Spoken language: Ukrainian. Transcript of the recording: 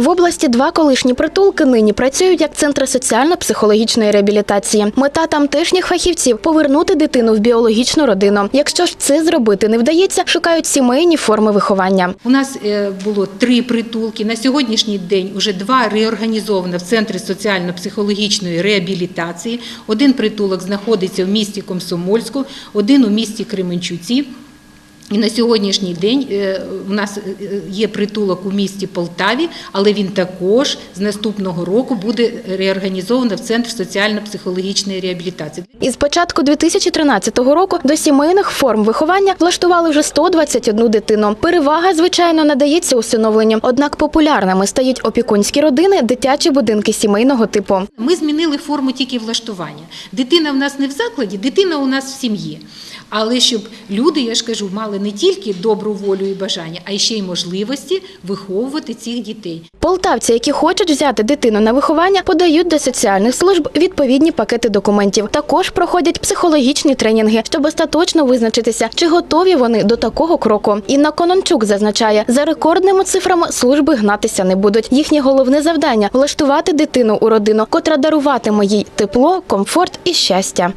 В області два колишні притулки нині працюють як центри соціально-психологічної реабілітації. Мета тамтешніх фахівців повернути дитину в біологічну родину. Якщо ж це зробити не вдається, шукають сімейні форми виховання. У нас е, було три притулки. На сьогоднішній день вже два реорганізовано в центрі соціально-психологічної реабілітації. Один притулок знаходиться в місті Комсомольську, один у місті Кременчуці. І на сьогоднішній день е, у нас е, є притулок у місті Полтаві, але він також з наступного року буде реорганізовано в центр соціально-психологічної реабілітації. Із початку 2013 року до сімейних форм виховання влаштували вже 121 дитину. Перевага, звичайно, надається усиновленню. Однак популярними стають опікунські родини, дитячі будинки сімейного типу. Ми змінили форму тільки влаштування. Дитина в нас не в закладі, дитина у нас в сім'ї. Але щоб люди, я ж кажу, мали не тільки добру волю і бажання, а ще й можливості виховувати цих дітей. Полтавці, які хочуть взяти дитину на виховання, подають до соціальних служб відповідні пакети документів. Також проходять психологічні тренінги, щоб остаточно визначитися, чи готові вони до такого кроку. Інна Конончук зазначає, за рекордними цифрами служби гнатися не будуть. Їхнє головне завдання влаштувати дитину у родину, котра даруватиме їй тепло, комфорт і щастя.